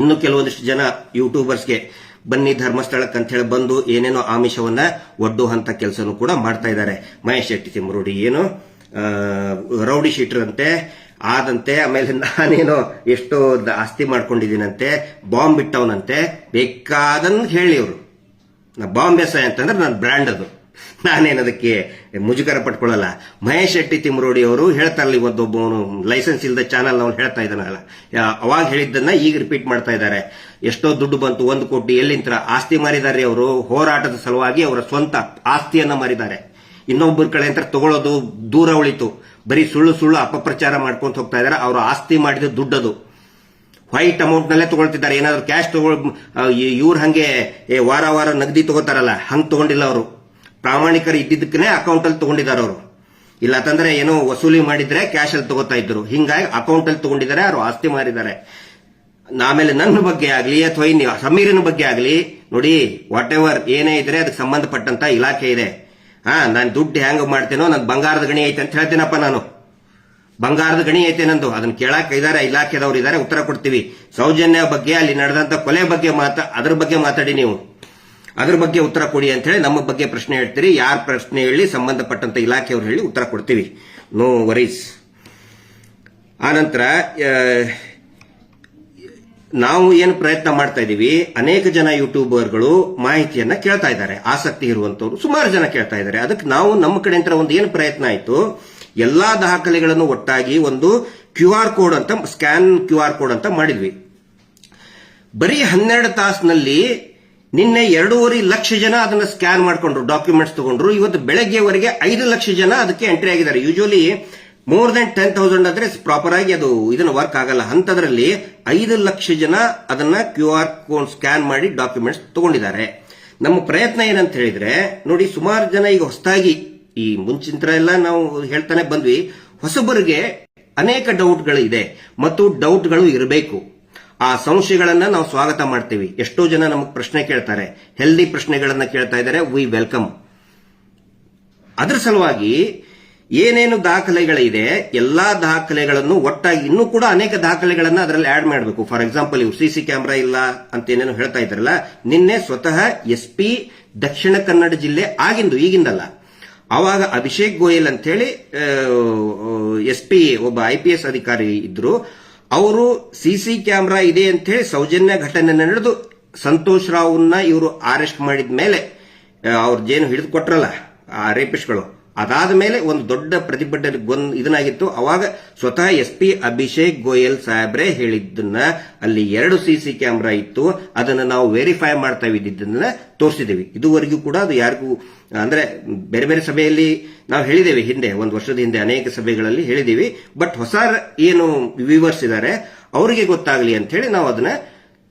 ಇನ್ನು ಕೆಲವೊಂದಿಷ್ಟು ಜನ ಯೂಟ್ಯೂಬರ್ಸ್ಗೆ ಬನ್ನಿ ಧರ್ಮಸ್ಥಳಕ್ಕೆ ಅಂತ ಹೇಳಿ ಬಂದು ಏನೇನೋ ಆಮಿಷವನ್ನ ಒಡ್ಡುವಂತ ಕೆಲಸನೂ ಕೂಡ ಮಾಡ್ತಾ ಇದ್ದಾರೆ. ಮಹೇಶ್ ಶೆಟ್ಟಿ ತಿಮ್ಮರುಡಿ ಏನು ರೌಡಿ ಶೀಟರ್ ಆದಂತೆ, ಆಮೇಲೆ ನಾನೇನೋ ಎಷ್ಟು ಆಸ್ತಿ ಮಾಡ್ಕೊಂಡಿದ್ದೀನಂತೆ, ಬಾಂಬ್ ಬಿಟ್ಟವನಂತೆ ಬೇಕಾದನ್ ಹೇಳಿ ಅವರು ನಾ ಬಾಂಬೆ ಸಾಯ್ ಅಂತಂದ್ರೆ ನನ್ನ ಬ್ರ್ಯಾಂಡ್ ಅದು. ನಾನೇನು ಅದಕ್ಕೆ ಮುಜುಗರ ಪಟ್ಕೊಳ್ಳಲ್ಲ ಮಹೇಶ್ ಶೆಟ್ಟಿ ತಿಮ್ರೋಡಿ ಅವರು ಹೇಳ್ತಾರಲ್ಲ ಇವತ್ತೊಬ್ಬವನು ಲೈಸೆನ್ಸ್ ಇಲ್ಲದ ಚಾನಲ್ ಅವ್ನು ಹೇಳ್ತಾ ಇದ್ದಾನಲ್ಲ. ಅವಾಗ ಹೇಳಿದ್ದನ್ನ ಈಗ ರಿಪೀಟ್ ಮಾಡ್ತಾ ಇದ್ದಾರೆ. ಎಷ್ಟೋ ದುಡ್ಡು ಬಂತು, ಒಂದು ಕೋಟಿ, ಎಲ್ಲಿಂತ್ರ? ಆಸ್ತಿ ಮಾರಿದ್ದಾರೆ ಅವರು. ಹೋರಾಟದ ಸಲುವಾಗಿ ಅವರ ಸ್ವಂತ ಆಸ್ತಿಯನ್ನ ಮಾರಿದ್ದಾರೆ. ಇನ್ನೊಬ್ಬರ ಕಡೆ ಅಂತ ತಗೊಳ್ಳೋದು ದೂರ ಉಳಿತು. ಬರೀ ಸುಳ್ಳು ಸುಳ್ಳು ಅಪಪ್ರಚಾರ ಮಾಡ್ಕೊಂತ ಹೋಗ್ತಾ ಇದ್ದಾರೆ. ಅವರ ಆಸ್ತಿ ಮಾಡಿದ ದುಡ್ಡದು. ವೈಟ್ ಅಮೌಂಟ್ ನಲ್ಲೇ ತಗೊಳ್ತಿದ್ದಾರೆ. ಏನಾದ್ರು ಕ್ಯಾಶ್ ತಗೊಳ್ ಇವ್ರು ಹಂಗೆ ವಾರ ವಾರ ನಗದಿ ತಗೋತಾರಲ್ಲ. ಹಂಗ್ ತಗೊಂಡಿಲ್ಲ ಅವರು. ಪ್ರಾಮಾಣಿಕರು ಇದ್ದಿದ್ದಕ್ಕೇ ಅಕೌಂಟ್ ಅಲ್ಲಿ ತಗೊಂಡಿದ್ದಾರೆ ಅವರು. ಇಲ್ಲ ಅಂತಂದ್ರೆ ಏನೋ ವಸೂಲಿ ಮಾಡಿದ್ರೆ ಕ್ಯಾಶ್ ಅಲ್ಲಿ ತಗೋತಾ ಇದ್ರು. ಹಿಂಗಾಗಿ ಅಕೌಂಟ್ ಅಲ್ಲಿ ತಗೊಂಡಿದ್ದಾರೆ, ಅವರು ಆಸ್ತಿ ಮಾರಿದ್ದಾರೆ. ಆಮೇಲೆ ನನ್ನ ಬಗ್ಗೆ ಆಗ್ಲಿ ಅಥವಾ ಇನ್ನು ಸಮೀರನ ಬಗ್ಗೆ ಆಗ್ಲಿ, ನೋಡಿ ವಾಟ್ ಎವರ್ ಏನೇ ಇದ್ರೆ ಅದಕ್ಕೆ ಸಂಬಂಧಪಟ್ಟಂತ ಇಲಾಖೆ ಇದೆ. ಹಾ, ನಾನು ದುಡ್ಡು ಹ್ಯಾಂಗ್ ಮಾಡ್ತೇನೋ ನನ್ ಬಂಗಾರದ ಗಣಿ ಐತೆ ಅಂತ ಹೇಳ್ತೀನಪ್ಪ ನಾನು. ಬಂಗಾರದ ಗಣಿ ಐತೆ ನಂದು. ಅದನ್ನ ಕೇಳಕ್ ಇದಾರೆ, ಇಲಾಖೆದವ್ರು ಇದಾರೆ, ಉತ್ತರ ಕೊಡ್ತೀವಿ. ಸೌಜನ್ಯ ಬಗ್ಗೆ, ಅಲ್ಲಿ ನಡೆದಂತ ಕೊಲೆ ಬಗ್ಗೆ ಮಾತಾ, ಅದ್ರ ಬಗ್ಗೆ ಮಾತಾಡಿ ನೀವು. ಅದ್ರ ಬಗ್ಗೆ ಉತ್ತರ ಕೊಡಿ ಅಂತ ಹೇಳಿ ನಮ್ಮ ಬಗ್ಗೆ ಪ್ರಶ್ನೆ ಹೇಳ್ತೀರಿ. ಯಾರ ಪ್ರಶ್ನೆ ಹೇಳಿ ಸಂಬಂಧಪಟ್ಟಂತ ಇಲಾಖೆಯವ್ರು ಹೇಳಿ ಉತ್ತರ ಕೊಡ್ತೀವಿ. ನೋ ವರೀಸ್ ಆನಂತರ ನಾವು ಏನು ಪ್ರಯತ್ನ ಮಾಡ್ತಾ ಇದ್ದೀವಿ. ಅನೇಕ ಜನ ಯೂಟ್ಯೂಬರ್ಗಳು ಮಾಹಿತಿಯನ್ನ ಕೇಳ್ತಾ ಇದ್ದಾರೆ. ಆಸಕ್ತಿ ಇರುವಂತವ್ರು ಸುಮಾರು ಜನ ಕೇಳ್ತಾ ಇದ್ದಾರೆ. ಅದಕ್ಕೆ ನಾವು ನಮ್ಮ ಕಡೆಯಿಂದ ಒಂದು ಏನು ಪ್ರಯತ್ನ ಆಯಿತು? ಎಲ್ಲಾ ದಾಖಲೆಗಳನ್ನು ಒಟ್ಟಾಗಿ ಒಂದು ಕ್ಯೂ ಆರ್ ಕೋಡ್ ಅಂತ, ಸ್ಕ್ಯಾನ್ ಕ್ಯೂ ಆರ್ ಕೋಡ್ ಅಂತ ಮಾಡಿದ್ವಿ. ಬರೀ ಹನ್ನೆರಡು ತಾಸಿನಲ್ಲಿ ನಿನ್ನೆ ಎರಡೂವರೆ ಲಕ್ಷ ಜನ ಅದನ್ನ ಸ್ಕ್ಯಾನ್ ಮಾಡಿಕೊಂಡ್ರು ಡಾಕ್ಯುಮೆಂಟ್ಸ್ ತಗೊಂಡ್ರು. ಇವತ್ತು ಬೆಳಗ್ಗೆವರೆಗೆ ಐದು ಲಕ್ಷ ಜನ ಅದಕ್ಕೆ ಎಂಟ್ರಿ ಆಗಿದ್ದಾರೆ. Usually more than ten thousand ಆದ್ರೆ ಪ್ರಾಪರ್ ಆಗಿ ಅದು ಇದನ್ನ ವರ್ಕ್ ಆಗಲ್ಲ. ಅಂತದ್ರಲ್ಲಿ ಐದು ಲಕ್ಷ ಜನ ಅದನ್ನ ಕ್ಯೂ ಆರ್ ಕೋಡ್ ಸ್ಕ್ಯಾನ್ ಮಾಡಿ ಡಾಕ್ಯುಮೆಂಟ್ಸ್ ತಗೊಂಡಿದ್ದಾರೆ. ನಮ್ಮ ಪ್ರಯತ್ನ ಏನಂತ ಹೇಳಿದ್ರೆ, ನೋಡಿ ಸುಮಾರು ಜನ ಈಗ ಹೊಸದಾಗಿ ಈ ಮುಂಚಿನ ಎಲ್ಲ ನಾವು ಹೇಳ್ತಾನೆ ಬಂದ್ವಿ, ಹೊಸಬರಿಗೆ ಅನೇಕ ಡೌಟ್ಗಳು ಇದೆ ಮತ್ತು ಡೌಟ್ಗಳು ಇರಬೇಕು. ಆ ಸಂಶಯಗಳನ್ನ ನಾವು ಸ್ವಾಗತ ಮಾಡ್ತೀವಿ. ಎಷ್ಟೋ ಜನ ನಮಗೆ ಪ್ರಶ್ನೆ ಕೇಳ್ತಾರೆ. ಹೆಲ್ದಿ ಪ್ರಶ್ನೆಗಳನ್ನ ಕೇಳ್ತಾ ಇದ್ದಾರೆ. ವಿ ವೆಲ್ಕಮ್ ಅದರ ಸಲುವಾಗಿ ಏನೇನು ದಾಖಲೆಗಳಿದೆ, ಎಲ್ಲಾ ದಾಖಲೆಗಳನ್ನು ಒಟ್ಟಾಗಿ ಇನ್ನೂ ಕೂಡ ಅನೇಕ ದಾಖಲೆಗಳನ್ನ ಅದರಲ್ಲಿ ಆಡ್ ಮಾಡಬೇಕು. ಫಾರ್ ಎಕ್ಸಾಂಪಲ್ ಇವು ಸಿಸಿ ಕ್ಯಾಮೆರಾ ಇಲ್ಲ ಅಂತ ಏನೇನು ಹೇಳ್ತಾ ಇದ್ದಾರಲ್ಲ, ನಿನ್ನೆ ಸ್ವತಃ ಎಸ್ ಪಿ ದಕ್ಷಿಣ ಕನ್ನಡ ಜಿಲ್ಲೆ ಆಗಿಂದು, ಈಗಿಂದಲ್ಲ. ಆವಾಗ ಅಭಿಷೇಕ್ ಗೋಯಲ್ ಅಂತ ಹೇಳಿ ಎಸ್ ಪಿ ಒಬ್ಬ ಐ ಪಿ ಎಸ್ ಅಧಿಕಾರಿ ಇದ್ರು. ಅವರು ಸಿಸಿ ಕ್ಯಾಮೆರಾ ಇದೆ ಅಂತ ಹೇಳಿ ಸೌಜನ್ಯ ಘಟನೆ ನಡೆದು ಸಂತೋಷ್ ರಾವ್ನ ಇವರು ಅರೆಸ್ಟ್ ಮಾಡಿದ ಮೇಲೆ ಅವ್ರ ಜೇನು ಹಿಡಿದು ಕೊಟ್ರಲ್ಲ ಆ ರೇಪಿಸ್ಟ್ಗಳು ಅದಾದ ಮೇಲೆ ಒಂದು ದೊಡ್ಡ ಪ್ರತಿಭಟನೆ ಇದನ್ನಾಗಿತ್ತು. ಅವಾಗ ಸ್ವತಃ ಎಸ್ ಪಿ ಅಭಿಷೇಕ್ ಗೋಯಲ್ ಸಾಹೇಬ್ರೆ ಹೇಳಿದ್ದನ್ನ ಅಲ್ಲಿ ಎರಡು ಸಿಸಿ ಕ್ಯಾಮ್ರಾ ಇತ್ತು. ಅದನ್ನ ನಾವು ವೆರಿಫೈ ಮಾಡ್ತಾ ಇದ್ದಿದ್ದನ್ನ ತೋರಿಸಿದ್ದೀವಿ ಇದುವರೆಗೂ ಕೂಡ ಅದು ಯಾರಿಗೂ, ಅಂದ್ರೆ ಬೇರೆ ಬೇರೆ ಸಭೆಯಲ್ಲಿ ನಾವು ಹೇಳಿದ್ದೇವೆ ಹಿಂದೆ, ಒಂದು ವರ್ಷದ ಹಿಂದೆ ಅನೇಕ ಸಭೆಗಳಲ್ಲಿ ಹೇಳಿದ್ದೀವಿ ಬಟ್ ಹೊಸ ಏನು ವಿವರ್ಸ್ ಇದ್ದಾರೆ ಅವರಿಗೆ ಗೊತ್ತಾಗಲಿ ಅಂತ ಹೇಳಿ ನಾವು ಅದನ್ನ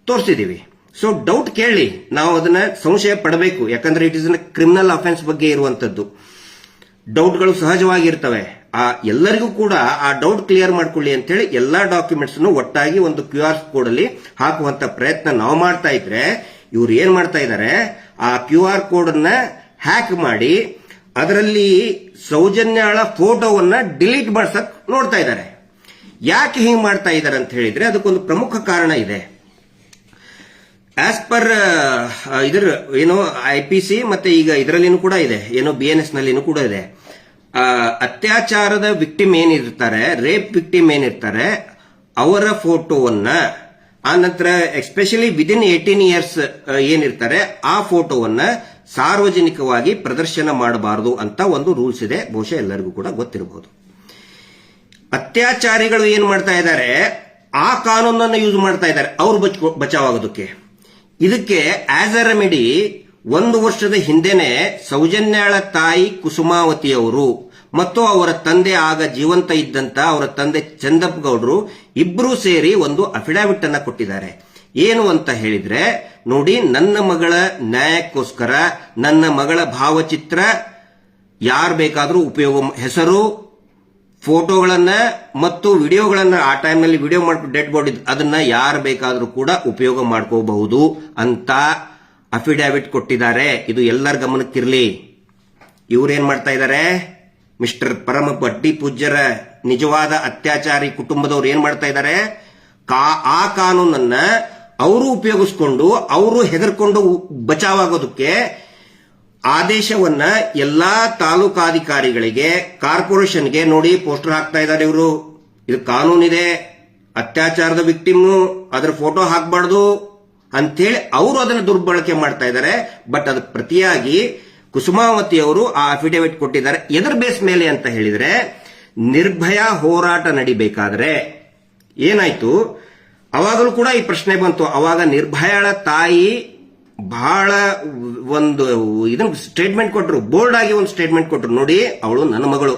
ತೋರಿಸಿದೀವಿ. ಸೊ ಡೌಟ್ ಕೇಳಿ, ನಾವು ಅದನ್ನ ಸಂಶಯ ಪಡಬೇಕು. ಯಾಕಂದ್ರೆ ಇಟ್ ಇಸ್ ಕ್ರಿಮಿನಲ್ ಅಫೆನ್ಸ್ ಬಗ್ಗೆ ಇರುವಂತದ್ದು. ಡೌಟ್ಗಳು ಸಹಜವಾಗಿರ್ತವೆ. ಆ, ಎಲ್ಲರಿಗೂ ಕೂಡ ಆ ಡೌಟ್ ಕ್ಲಿಯರ್ ಮಾಡ್ಕೊಳ್ಳಿ ಅಂತೇಳಿ ಎಲ್ಲಾ ಡಾಕ್ಯುಮೆಂಟ್ಸ್ ಒಟ್ಟಾಗಿ ಒಂದು ಕ್ಯೂ ಆರ್ ಕೋಡ್ ಅಲ್ಲಿ ಹಾಕುವಂತ ಪ್ರಯತ್ನ ನಾವು ಮಾಡ್ತಾ ಇದ್ರೆ, ಇವ್ರು ಏನ್ ಮಾಡ್ತಾ ಇದಾರೆ, ಆ ಕ್ಯೂ ಆರ್ ಕೋಡ್ ಅನ್ನ ಹ್ಯಾಕ್ ಮಾಡಿ ಅದರಲ್ಲಿ ಸೌಜನ್ಯಾಳ ಫೋಟೋವನ್ನ ಡಿಲೀಟ್ ಮಾಡ್ಸಕ್ ನೋಡ್ತಾ ಇದ್ದಾರೆ ಯಾಕೆ ಹಿಂಗ್ ಮಾಡ್ತಾ ಇದ್ದಾರೆ ಅಂತ ಹೇಳಿದ್ರೆ ಅದಕ್ಕೊಂದು ಪ್ರಮುಖ ಕಾರಣ ಇದೆ. ಆಸ್ ಪರ್ ಇದ್ರ, ಏನು ಐ ಪಿ ಸಿ ಮತ್ತೆ ಈಗ ಇದರಲ್ಲಿನೂ ಕೂಡ ಇದೆ. ಏನೋ ಬಿ ಎನ್ ಎಸ್ ನಲ್ಲಿನೂ ಕೂಡ ಇದೆ. ಅತ್ಯಾಚಾರದ ವಿಕ್ಟಿಮ್ ಏನಿರ್ತಾರೆ ರೇಪ್ ವಿಕ್ಟಿಮ್ ಏನಿರ್ತಾರೆ, ಅವರ ಫೋಟೋವನ್ನ, ಆ ನಂತರ ಎಸ್ಪೆಷಲಿ ವಿದಿನ್ ಏಟೀನ್ ಇಯರ್ಸ್ ಏನಿರ್ತಾರೆ, ಆ ಫೋಟೋವನ್ನ ಸಾರ್ವಜನಿಕವಾಗಿ ಪ್ರದರ್ಶನ ಮಾಡಬಾರದು ಅಂತ ಒಂದು ರೂಲ್ಸ್ ಇದೆ. ಬಹುಶಃ ಎಲ್ಲರಿಗೂ ಕೂಡ ಗೊತ್ತಿರಬಹುದು ಅತ್ಯಾಚಾರಿಗಳು ಏನ್ ಮಾಡ್ತಾ ಇದ್ದಾರೆ, ಆ ಕಾನೂನನ್ನು ಯೂಸ್ ಮಾಡ್ತಾ ಇದ್ದಾರೆ. ಅವ್ರು ಬಚಾವಾಗೋದಕ್ಕೆ ಇದಕ್ಕೆ ಆಸ್ ಅ ರೆಮಿಡಿ ಒಂದು ವರ್ಷದ ಹಿಂದೆನೆ ಸೌಜನ್ಯಾಳ ತಾಯಿ ಕುಸುಮಾವತಿಯವರು ಮತ್ತು ಅವರ ತಂದೆ ಆಗ ಜೀವಂತ ಇದ್ದಂತ ಅವರ ತಂದೆ ಚಂದಪ್ಪ ಗೌಡರು ಇಬ್ರು ಸೇರಿ ಒಂದು ಅಫಿಡಾವಿಟ್ ಅನ್ನ ಕೊಟ್ಟಿದ್ದಾರೆ. ಏನು ಅಂತ ಹೇಳಿದ್ರೆ, ನೋಡಿ, ನನ್ನ ಮಗಳ ನ್ಯಾಯಕ್ಕೋಸ್ಕರ, ನನ್ನ ಮಗಳ ಭಾವಚಿತ್ರ ಯಾರು ಬೇಕಾದರೂ ಉಪಯೋಗ, ಹೆಸರು ಫೋಟೋಗಳನ್ನ ಮತ್ತು ವಿಡಿಯೋಗಳನ್ನ ಆ ಟೈಮ್ನಲ್ಲಿ ವಿಡಿಯೋ ಮಾಡಿ ಡೆಡ್ ಬಾಡಿ ಅದನ್ನ ಯಾರು ಬೇಕಾದರೂ ಕೂಡ ಉಪಯೋಗ ಮಾಡ್ಕೋಬಹುದು ಅಂತ ಅಫಿಡಾವಿಟ್ ಕೊಟ್ಟಿದ್ದಾರೆ. ಇದು ಎಲ್ಲರ ಗಮನಕ್ಕಿರಲಿ. ಇವ್ರೇನ್ ಮಾಡ್ತಾ ಇದ್ದಾರೆ ಮಿಸ್ಟರ್ ಪರಮ ಬಡ್ಡಿ ಪೂಜ್ಯರ ನಿಜವಾದ ಅತ್ಯಾಚಾರಿ ಕುಟುಂಬದವ್ರು ಏನ್ ಮಾಡ್ತಾ ಇದ್ದಾರೆ ಆ ಕಾನೂನನ್ನ ಅವರು ಉಪಯೋಗಿಸ್ಕೊಂಡು ಅವರು ಹೆದರ್ಕೊಂಡು ಬಚಾವಾಗೋದಕ್ಕೆ ಆದೇಶವನ್ನ ಎಲ್ಲಾ ತಾಲೂಕಾಧಿಕಾರಿಗಳಿಗೆ, ಕಾರ್ಪೊರೇಷನ್ಗೆ ನೋಡಿ ಪೋಸ್ಟರ್ ಹಾಕ್ತಾ ಇದ್ದಾರೆ ಇವರು. ಇದು ಕಾನೂನಿದೆ, ಅತ್ಯಾಚಾರದ ವಿಕ್ಟಿಮ್, ಅದರ ಫೋಟೋ ಹಾಕಬಾರ್ದು ಅಂತೇಳಿ ಅವರು ಅದನ್ನು ದುರ್ಬಳಕೆ ಮಾಡ್ತಾ ಇದ್ದಾರೆ. ಬಟ್ ಅದಕ್ಕೆ ಪ್ರತಿಯಾಗಿ ಕುಸುಮಾವತಿ ಅವರು ಆ ಅಫಿಡೇವಿಟ್ ಕೊಟ್ಟಿದ್ದಾರೆ. ಎದರ್ ಬೇಸ್ ಮೇಲೆ ಅಂತ ಹೇಳಿದ್ರೆ, ನಿರ್ಭಯ ಹೋರಾಟ ನಡಿಬೇಕಾದ್ರೆ ಏನಾಯ್ತು? ಅವಾಗಲೂ ಕೂಡ ಈ ಪ್ರಶ್ನೆ ಬಂತು. ಅವಾಗ ನಿರ್ಭಯಳ ತಾಯಿ ಬಹಳ ಒಂದು ಇದನ್ನ ಸ್ಟೇಟ್ಮೆಂಟ್ ಕೊಟ್ಟರು ಬೋಲ್ಡ್ ಆಗಿ ಒಂದು ಸ್ಟೇಟ್ಮೆಂಟ್ ಕೊಟ್ಟರು ನೋಡಿ, ಅವಳು ನನ್ನ ಮಗಳು.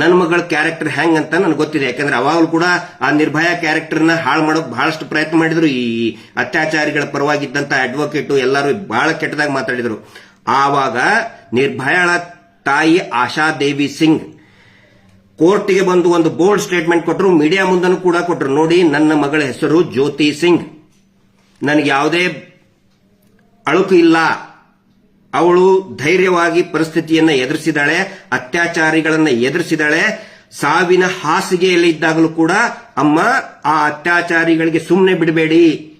ನನ್ನ ಮಗಳ ಕ್ಯಾರೆಕ್ಟರ್ ಹೆಂಗ್ ಅಂತ ನನಗೆ ಗೊತ್ತಿದೆ. ಯಾಕಂದ್ರೆ ಅವಾಗಲೂ ಕೂಡ ಆ ನಿರ್ಭಯ ಕ್ಯಾರೆಕ್ಟರ್ನ ಹಾಳು ಮಾಡೋಕೆ ಬಹಳಷ್ಟು ಪ್ರಯತ್ನ ಮಾಡಿದ್ರು. ಈ ಅತ್ಯಾಚಾರಿಗಳ ಪರವಾಗಿದ್ದಂತ ಅಡ್ವೊಕೇಟ್ ಎಲ್ಲರೂ ಬಹಳ ಕೆಟ್ಟದಾಗಿ ಮಾತಾಡಿದ್ರು. ಆವಾಗ ನಿರ್ಭಯಳ ತಾಯಿ ಆಶಾ ದೇವಿ ಸಿಂಗ್ ಕೋರ್ಟ್ಗೆ ಬಂದು ಒಂದು ಬೋಲ್ಡ್ ಸ್ಟೇಟ್ಮೆಂಟ್ ಕೊಟ್ಟರು ಮೀಡಿಯಾ ಮುಂದನೂ ಕೂಡ ಕೊಟ್ಟರು ನೋಡಿ, ನನ್ನ ಮಗಳ ಹೆಸರು ಜ್ಯೋತಿ ಸಿಂಗ್. ನನಗೆ ಯಾವುದೇ ಅಳುಕು ಇಲ್ಲ ಅವಳು ಧೈರ್ಯವಾಗಿ ಪರಿಸ್ಥಿತಿಯನ್ನ ಎದುರಿಸಿದಾಳೆ, ಅತ್ಯಾಚಾರಿಗಳನ್ನ ಎದುರಿಸಿದಾಳೆ. ಸಾವಿನ ಹಾಸಿಗೆಯಲ್ಲಿ ಇದ್ದಾಗಲೂ ಕೂಡ, ಅಮ್ಮ, ಆ ಅತ್ಯಾಚಾರಿಗಳಿಗೆ ಸುಮ್ಮನೆ ಬಿಡಬೇಡಿ.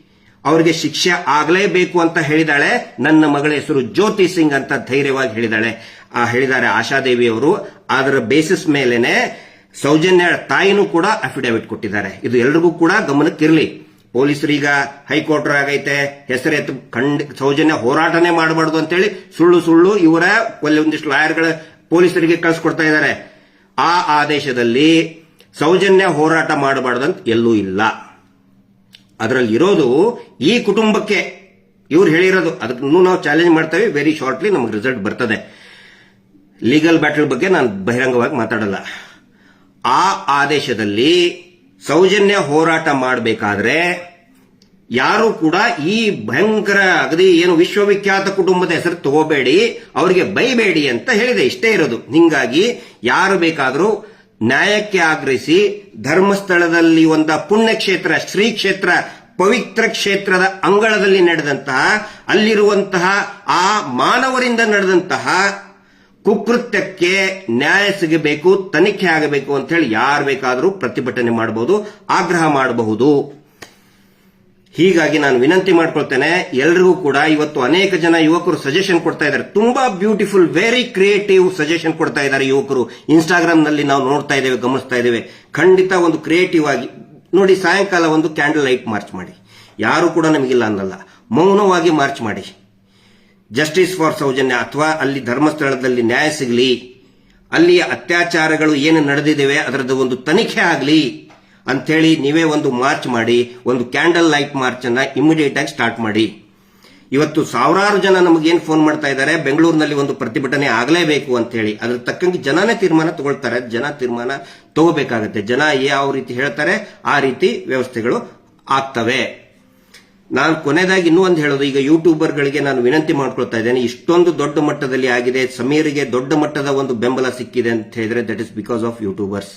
ಅವರಿಗೆ ಶಿಕ್ಷೆ ಆಗಲೇಬೇಕು ಅಂತ ಹೇಳಿದಾಳೆ. ನನ್ನ ಮಗಳ ಹೆಸರು ಜ್ಯೋತಿ ಸಿಂಗ್ ಅಂತ ಧೈರ್ಯವಾಗಿ ಹೇಳಿದಾಳೆ. ಆ ಹೇಳಿದ್ದಾರೆ ಆಶಾದೇವಿ ಅವರು ಅದರ ಬೇಸಿಸ್ ಮೇಲೆನೆ ಸೌಜನ್ಯ ತಾಯಿನೂ ಕೂಡ ಅಫಿಡವಿಟ್ ಕೊಟ್ಟಿದ್ದಾರೆ. ಇದು ಎಲ್ರಿಗೂ ಕೂಡ ಗಮನಕ್ಕಿರಲಿ. ಪೊಲೀಸರೀಗ ಹೈಕೋರ್ಟ್ ಆಗೈತೆ ಹೆಸರೆತ್ತು ಖಂಡ, ಸೌಜನ್ಯ ಹೋರಾಟನೇ ಮಾಡಬಾರ್ದು ಅಂತೇಳಿ ಸುಳ್ಳು ಸುಳ್ಳು ಇವರ ಒಂದಿಷ್ಟು ಲಾಯರ್ಗಳ ಪೊಲೀಸರಿಗೆ ಕಳಿಸ್ಕೊಡ್ತಾ ಇದ್ದಾರೆ. ಆ ಆದೇಶದಲ್ಲಿ ಸೌಜನ್ಯ ಹೋರಾಟ ಮಾಡಬಾರ್ದಂತ ಎಲ್ಲೂ ಇಲ್ಲ. ಅದರಲ್ಲಿ ಇರೋದು ಈ ಕುಟುಂಬಕ್ಕೆ ಇವ್ರು ಹೇಳಿರೋದು. ಅದಕ್ಕೂ ನಾವು ಚಾಲೆಂಜ್ ಮಾಡ್ತೇವೆ. ವೆರಿ ಶಾರ್ಟ್ಲಿ ನಮಗೆ ರಿಸಲ್ಟ್ ಬರ್ತದೆ. ಲೀಗಲ್ ಬ್ಯಾಟಲ್ ಬಗ್ಗೆ ನಾನು ಬಹಿರಂಗವಾಗಿ ಮಾತಾಡಲ್ಲ. ಆ ಆದೇಶದಲ್ಲಿ ಸೌಜನ್ಯ ಹೋರಾಟ ಮಾಡಬೇಕಾದ್ರೆ ಯಾರು ಕೂಡ ಈ ಭಯಂಕರ ಅಗದಿ ಏನು ವಿಶ್ವವಿಖ್ಯಾತ ಕುಟುಂಬದ ಹೆಸರು ತಗೋಬೇಡಿ, ಅವರಿಗೆ ಬೈಬೇಡಿ ಅಂತ ಹೇಳಿದೆ. ಇಷ್ಟೇ ಇರೋದು. ಹಿಂಗಾಗಿ ಯಾರು ಬೇಕಾದರೂ ನ್ಯಾಯಕ್ಕೆ ಆಗ್ರಹಿಸಿ ಧರ್ಮಸ್ಥಳದಲ್ಲಿ ಒಂದ ಪುಣ್ಯಕ್ಷೇತ್ರ ಶ್ರೀ ಕ್ಷೇತ್ರ ಪವಿತ್ರ ಕ್ಷೇತ್ರದ ಅಂಗಳದಲ್ಲಿ ನಡೆದಂತಹ, ಅಲ್ಲಿರುವಂತಹ ಆ ಮಾನವರಿಂದ ನಡೆದಂತಹ ಕುಕೃತ್ಯಕ್ಕೆ ನ್ಯಾಯ ಸಿಗಬೇಕು, ತನಿಖೆ ಆಗಬೇಕು ಅಂತ ಹೇಳಿ ಯಾರು ಬೇಕಾದರೂ ಪ್ರತಿಭಟನೆ ಮಾಡಬಹುದು ಆಗ್ರಹ ಮಾಡಬಹುದು. ಹೀಗಾಗಿ ನಾನು ವಿನಂತಿ ಮಾಡ್ಕೊಳ್ತೇನೆ, ಎಲ್ರಿಗೂ ಕೂಡ ಇವತ್ತು ಅನೇಕ ಜನ ಯುವಕರು ಸಜೆಷನ್ ಕೊಡ್ತಾ ಇದ್ದಾರೆ. ತುಂಬಾ ಬ್ಯೂಟಿಫುಲ್ ವೆರಿ ಕ್ರಿಯೇಟಿವ್ ಸಜೆಷನ್ ಕೊಡ್ತಾ ಇದ್ದಾರೆ ಯುವಕರು. ಇನ್ಸ್ಟಾಗ್ರಾಮ್ನಲ್ಲಿ ನಾವು ನೋಡ್ತಾ ಇದ್ದೇವೆ, ಗಮನಿಸ್ತಾ ಇದ್ದೇವೆ. ಖಂಡಿತ ಒಂದು ಕ್ರಿಯೇಟಿವ್ ಆಗಿ, ನೋಡಿ ಸಾಯಂಕಾಲ ಒಂದು ಕ್ಯಾಂಡಲ್ ಲೈಟ್ ಮಾರ್ಚ್ ಮಾಡಿ. ಯಾರು ಕೂಡ ನಮಗಿಲ್ಲ ಅನ್ನಲ್ಲ. ಮೌನವಾಗಿ ಮಾರ್ಚ್ ಮಾಡಿ. ಜಸ್ಟಿಸ್ ಫಾರ್ ಸೌಜನ್ಯ ಅಥವಾ ಅಲ್ಲಿ ಧರ್ಮಸ್ಥಳದಲ್ಲಿ ನ್ಯಾಯ ಸಿಗಲಿ, ಅಲ್ಲಿಯ ಅತ್ಯಾಚಾರಗಳು ಏನು ನಡೆದಿದ್ದೇವೆ ಅದರದ್ದು ಒಂದು ತನಿಖೆ ಆಗಲಿ ಅಂಥೇಳಿ ನೀವೇ ಒಂದು ಮಾರ್ಚ್ ಮಾಡಿ, ಒಂದು ಕ್ಯಾಂಡಲ್ ಲೈಟ್ ಮಾರ್ಚ್ ಅನ್ನ ಇಮಿಡಿಯೇಟ್ ಆಗಿ ಸ್ಟಾರ್ಟ್ ಮಾಡಿ. ಇವತ್ತು ಸಾವಿರಾರು ಜನ ನಮಗೇನು ಫೋನ್ ಮಾಡ್ತಾ ಇದ್ದಾರೆ, ಬೆಂಗಳೂರಿನಲ್ಲಿ ಒಂದು ಪ್ರತಿಭಟನೆ ಆಗಲೇಬೇಕು ಅಂತ ಹೇಳಿ ಅದ್ರ ತಕ್ಕಂಗೆ ಜನನೇ ತೀರ್ಮಾನ ತಗೊಳ್ತಾರೆ, ಜನ ತೀರ್ಮಾನ ತಗೋಬೇಕಾಗತ್ತೆ. ಜನ ಯಾವ ರೀತಿ ಹೇಳ್ತಾರೆ, ಆ ರೀತಿ ವ್ಯವಸ್ಥೆಗಳು ಆಗ್ತವೆ. ನಾನು ಕೊನೆಯದಾಗಿ ಇನ್ನೂ ಒಂದು ಹೇಳೋದು, ಈಗ ಯೂಟ್ಯೂಬರ್ಗಳಿಗೆ ನಾನು ವಿನಂತಿ ಮಾಡ್ಕೊಳ್ತಾ ಇದ್ದೇನೆ, ಇಷ್ಟೊಂದು ದೊಡ್ಡ ಮಟ್ಟದಲ್ಲಿ ಆಗಿದೆ, ಸಮೀರಿಗೆ ದೊಡ್ಡ ಮಟ್ಟದ ಒಂದು ಬೆಂಬಲ ಸಿಕ್ಕಿದೆ ಅಂತ ಹೇಳಿದ್ರೆ that is because of YouTubers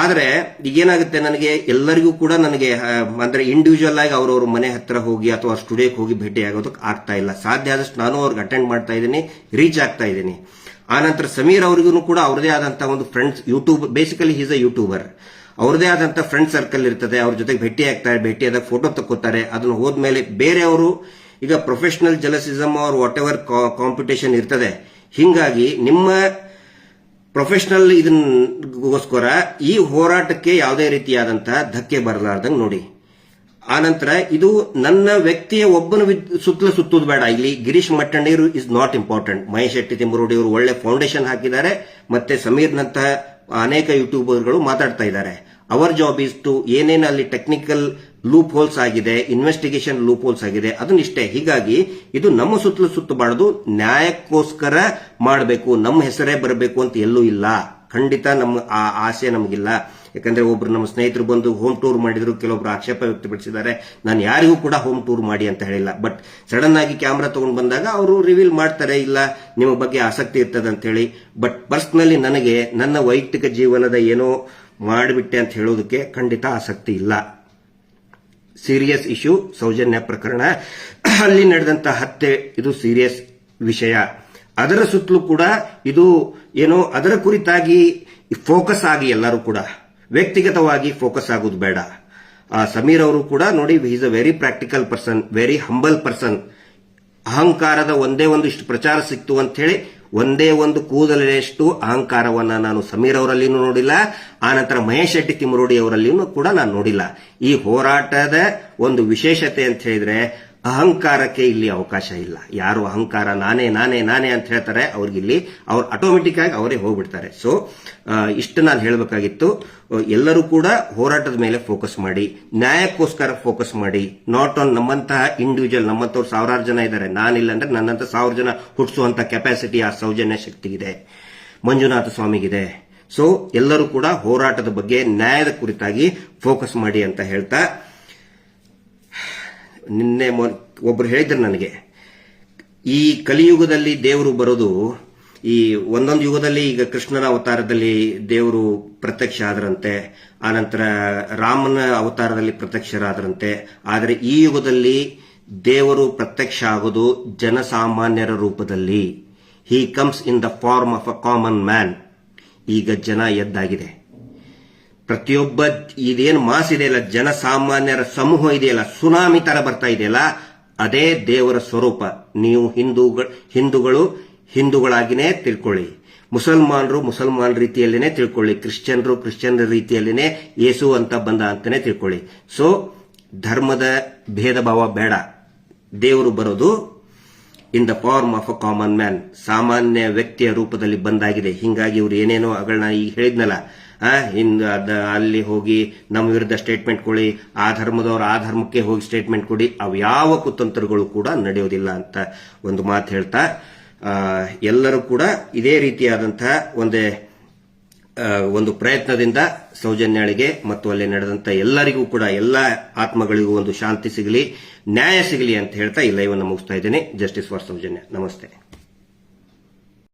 ಆದರೆ ಈಗೇನಾಗುತ್ತೆ ನನಗೆ, ಎಲ್ಲರಿಗೂ ಕೂಡ ನನಗೆ ಅಂದರೆ ಇಂಡಿವಿಜುವಲ್ ಆಗಿ ಅವ್ರವ್ರ ಮನೆ ಹತ್ರ ಹೋಗಿ ಅಥವಾ ಸ್ಟುಡಿಯೋಕ್ಕೆ ಹೋಗಿ ಭೇಟಿ ಆಗೋದಕ್ಕೆ ಆಗ್ತಾ ಇಲ್ಲ. ಸಾಧ್ಯ ಆದಷ್ಟು ನಾನು ಅವ್ರಿಗೆ ಅಟೆಂಡ್ ಮಾಡ್ತಾ ಇದ್ದೀನಿ ರೀಚ್ ಆಗ್ತಾ ಇದ್ದೀನಿ. ಆನಂತರ ಸಮೀರ್ ಅವರಿಗೂ ಕೂಡ ಅವರದೇ ಆದಂತಹ ಒಂದು friends YouTube basically is a YouTuber ಅವ್ರದೇ ಆದಂತ ಫ್ರೆಂಡ್ ಸರ್ಕಲ್ ಇರ್ತದೆ, ಅವ್ರ ಜೊತೆಗೆ ಭೇಟಿ ಆಗ್ತಾರೆ ಭೇಟಿಯಾದಾಗ ಫೋಟೋ ತಕ್ಕೋತಾರೆ, ಅದನ್ನ ಹೋದ್ಮೇಲೆ ಬೇರೆಯವರು ಈಗ ಪ್ರೊಫೆಷನಲ್ ಜಲಸಿಸಮ್ ಅವ್ರ ವಾಟ್ ಎವರ್ ಕಾಂಪಿಟೇಷನ್ ಇರ್ತದೆ, ಹಿಂಗಾಗಿ ನಿಮ್ಮ ಪ್ರೊಫೆಷನಲ್ ಇದನ್ಗೋಸ್ಕರ ಈ ಹೋರಾಟಕ್ಕೆ ಯಾವುದೇ ರೀತಿಯಾದಂತಹ ಧಕ್ಕೆ ಬರಲಾರ್ದಂಗೆ ನೋಡಿ. ಆನಂತರ ಇದು ನನ್ನ ವ್ಯಕ್ತಿಯ ಒಬ್ಬನ ಸುತ್ತಲೂ ಸುತ್ತುವುದು ಬೇಡ. ಇಲ್ಲಿ Girish Mattannavar is not important Mahesh Shetty Timarodi ಅವರು ಒಳ್ಳೆ ಫೌಂಡೇಶನ್ ಹಾಕಿದ್ದಾರೆ, ಮತ್ತೆ ಸಮೀರ್ನಂತಹ ಅನೇಕ ಯೂಟ್ಯೂಬರ್ಗಳು ಮಾತಾಡ್ತಾ ಇದ್ದಾರೆ. ಅವರ್ ಜಾಬ್ ಇಸ್ ಟು ಏನೇನು ಅಲ್ಲಿ ಟೆಕ್ನಿಕಲ್ ಲೂಪ್ ಹೋಲ್ಸ್ ಆಗಿದೆ, ಇನ್ವೆಸ್ಟಿಗೇಷನ್ ಲೂಪ್ ಹೋಲ್ಸ್ ಆಗಿದೆ ಅದನ್ನಿಷ್ಟೇ ಹೀಗಾಗಿ ಇದು ನಮ್ಮ ಸುತ್ತಲೂ ಸುತ್ತಬಾರದು, ನ್ಯಾಯಕ್ಕೋಸ್ಕರ ಮಾಡಬೇಕು, ನಮ್ಮ ಹೆಸರೇ ಬರಬೇಕು ಅಂತ ಎಲ್ಲೂ ಇಲ್ಲ. ಖಂಡಿತ ನಮ್ಮ ಆ ಆಸೆ ನಮಗಿಲ್ಲ. ಯಾಕಂದ್ರೆ ಒಬ್ರು ನಮ್ಮ ಸ್ನೇಹಿತರು ಬಂದು ಹೋಮ್ ಟೂರ್ ಮಾಡಿದ್ರು, ಕೆಲವೊಬ್ರು ಆಕ್ಷೇಪ ವ್ಯಕ್ತಪಡಿಸಿದ್ದಾರೆ. ನಾನು ಯಾರಿಗೂ ಕೂಡ ಹೋಮ್ ಟೂರ್ ಮಾಡಿ ಅಂತ ಹೇಳಿಲ್ಲ. ಬಟ್ ಸಡನ್ ಆಗಿ ಕ್ಯಾಮ್ರಾ ತಗೊಂಡು ಬಂದಾಗ ಅವರು ರಿವೀಲ್ ಮಾಡ್ತಾರೆ, ಇಲ್ಲ, ನಿಮ್ಮ ಬಗ್ಗೆ ಆಸಕ್ತಿ ಇರ್ತದೆ ಅಂತ ಹೇಳಿ. ಬಟ್ ಪರ್ಸ್ನಲಿ ನನಗೆ ನನ್ನ ವೈಯಕ್ತಿಕ ಜೀವನದ ಏನೋ ಮಾಡಿಬಿಟ್ಟೆ ಅಂತ ಹೇಳೋದಕ್ಕೆ ಖಂಡಿತ ಆಸಕ್ತಿ ಇಲ್ಲ. ಸೀರಿಯಸ್ ಇಶ್ಯೂ ಸೌಜನ್ಯ ಪ್ರಕರಣ. ಅಲ್ಲಿ ನಡೆದಂತ ಹತ್ಯೆ, ಇದು ಸೀರಿಯಸ್ ವಿಷಯ. ಅದರ ಸುತ್ತಲೂ ಕೂಡ ಇದು ಏನೋ ಅದರ ಕುರಿತಾಗಿ ಫೋಕಸ್ ಆಗಿ ಎಲ್ಲರೂ ಕೂಡ ವ್ಯಕ್ತಿಗತವಾಗಿ ಫೋಕಸ್ ಆಗೋದು ಬೇಡ. ಸಮೀರ್ ಅವರು ಕೂಡ ನೋಡಿ is a very practical person very humble person ಅಹಂಕಾರದ ಒಂದೇ ಒಂದು ಇಷ್ಟು ಪ್ರಚಾರ ಸಿಕ್ತು ಅಂತ ಹೇಳಿ, ಒಂದೇ ಒಂದು ಕೂದಲೆಷ್ಟು ಅಹಂಕಾರವನ್ನ ನಾನು ಸಮೀರ್ ಅವರಲ್ಲಿನೂ ನೋಡಿಲ್ಲ ಆನಂತರ ಮಹೇಶ್ ಶೆಟ್ಟಿ ತಿಮರೋಡಿ ಅವರಲ್ಲಿನೂ ಕೂಡ ನಾನು ನೋಡಿಲ್ಲ. ಈ ಹೋರಾಟದ ಒಂದು ವಿಶೇಷತೆ ಅಂತ ಹೇಳಿದ್ರೆ ಅಹಂಕಾರಕ್ಕೆ ಇಲ್ಲಿ ಅವಕಾಶ ಇಲ್ಲ. ಯಾರು ಅಹಂಕಾರ ನಾನೇ ನಾನೇ ನಾನೇ ಅಂತ ಹೇಳ್ತಾರೆ ಅವ್ರಿಗಿಲ್ಲಿ ಅವ್ರು ಆಟೋಮೆಟಿಕ್ ಆಗಿ ಅವರೇ ಹೋಗ್ಬಿಡ್ತಾರೆ. ಸೊ ಇಷ್ಟು ನಾನು ಹೇಳಬೇಕಾಗಿತ್ತು. ಎಲ್ಲರೂ ಕೂಡ ಹೋರಾಟದ ಮೇಲೆ ಫೋಕಸ್ ಮಾಡಿ, ನ್ಯಾಯಕ್ಕೋಸ್ಕರ ಫೋಕಸ್ ಮಾಡಿ ನಾಟ್ ಆನ್ ನಮ್ಮಂತಹ ಇಂಡಿವಿಜುವಲ್ ನಮ್ಮಂತವ್ರು ಸಾವಿರಾರು ಜನ ಇದ್ದಾರೆ. ನಾನಿಲ್ಲ ಅಂದ್ರೆ ನನ್ನಂತ ಸಾವಿರ ಜನ ಹುಟ್ಟಿಸುವಂತ ಕೆಪಾಸಿಟಿ ಆ ಸೌಜನ್ಯ ಶಕ್ತಿ ಇದೆ. ಮಂಜುನಾಥ ಸ್ವಾಮಿಗಿದೆ. ಸೊ ಎಲ್ಲರೂ ಕೂಡ ಹೋರಾಟದ ಬಗ್ಗೆ ನ್ಯಾಯದ ಕುರಿತಾಗಿ ಫೋಕಸ್ ಮಾಡಿ ಅಂತ ಹೇಳ್ತಾ ನಿನ್ನೆ ಒಬ್ರು ಹೇಳಿದ್ರು ನನಗೆ, ಈ ಕಲಿಯುಗದಲ್ಲಿ ದೇವರು ಬರೋದು, ಈ ಒಂದೊಂದು ಯುಗದಲ್ಲಿ ಈಗ ಕೃಷ್ಣನ ಅವತಾರದಲ್ಲಿ ದೇವರು ಪ್ರತ್ಯಕ್ಷ ಆದ್ರಂತೆ ಆನಂತರ ರಾಮನ ಅವತಾರದಲ್ಲಿ ಪ್ರತ್ಯಕ್ಷರಾದ್ರಂತೆ, ಆದರೆ ಈ ಯುಗದಲ್ಲಿ ದೇವರು ಪ್ರತ್ಯಕ್ಷ ಆಗೋದು ಜನಸಾಮಾನ್ಯರ ರೂಪದಲ್ಲಿ. He comes in the form of a common man ಈಗ ಜನ ಎದ್ದಾಗಿದೆ. ಪ್ರತಿಯೊಬ್ಬ ಇದೇನು ಮಾಸ್ ಇದೆಯಲ್ಲ ಜನಸಾಮಾನ್ಯರ ಸಮೂಹ ಇದೆಯಲ್ಲ ಸುನಾಮಿ ತರ ಬರ್ತಾ ಇದೆಯಲ್ಲ ಅದೇ ದೇವರ ಸ್ವರೂಪ. ನೀವು ಹಿಂದೂಗಳು ಹಿಂದೂಗಳು, ಹಿಂದೂಗಳಾಗಿನೇ ತಿಳ್ಕೊಳ್ಳಿ. ಮುಸಲ್ಮಾನರು ಮುಸಲ್ಮಾನ್ ರೀತಿಯಲ್ಲಿನೇ ತಿಳ್ಕೊಳ್ಳಿ. ಕ್ರಿಶ್ಚಿಯನ್ರು ಕ್ರಿಶ್ಚಿಯನ್ ರೀತಿಯಲ್ಲಿನೇ ಯೇಸು ಅಂತ ಬಂದ ಅಂತಾನೆ ತಿಳ್ಕೊಳ್ಳಿ. ಸೊ ಧರ್ಮದ ಭೇದ ಭಾವ ಬೇಡ. ದೇವರು ಬರೋದು in the form of a common man ಸಾಮಾನ್ಯ ವ್ಯಕ್ತಿಯ ರೂಪದಲ್ಲಿ ಬಂದಾಗಿದೆ. ಹಿಂಗಾಗಿ ಇವರು ಏನೇನೋ ಅಗಳನ್ನ ಈಗ ಹೇಳಿದ್ನಲ್ಲ ಅದ, ಅಲ್ಲಿ ಹೋಗಿ ನಮ್ಮ ವಿರುದ್ಧ ಸ್ಟೇಟ್ಮೆಂಟ್ ಕೊಡಿ, ಆ ಧರ್ಮದವರು ಆ ಧರ್ಮಕ್ಕೆ ಹೋಗಿ ಸ್ಟೇಟ್ಮೆಂಟ್ ಕೊಡಿ, ಅವು ಯಾವ ಕುತಂತ್ರಗಳು ಕೂಡ ನಡೆಯೋದಿಲ್ಲ ಅಂತ ಒಂದು ಮಾತು ಹೇಳ್ತಾ ಎಲ್ಲರೂ ಕೂಡ ಇದೇ ರೀತಿಯಾದಂತಹ ಒಂದೇ ಒಂದು ಪ್ರಯತ್ನದಿಂದ ಸೌಜನ್ಯಾಳಿಗೆ ಮತ್ತು ಅಲ್ಲಿ ನಡೆದಂತ ಎಲ್ಲರಿಗೂ ಕೂಡ ಎಲ್ಲ ಆತ್ಮಗಳಿಗೂ ಒಂದು ಶಾಂತಿ ಸಿಗಲಿ, ನ್ಯಾಯ ಸಿಗಲಿ ಅಂತ ಹೇಳ್ತಾ ಈ ಲೈವನ್ನು ಮುಗಿಸ್ತಾ ಇದ್ದೇನೆ. Justice for Soujanya. ನಮಸ್ತೆ.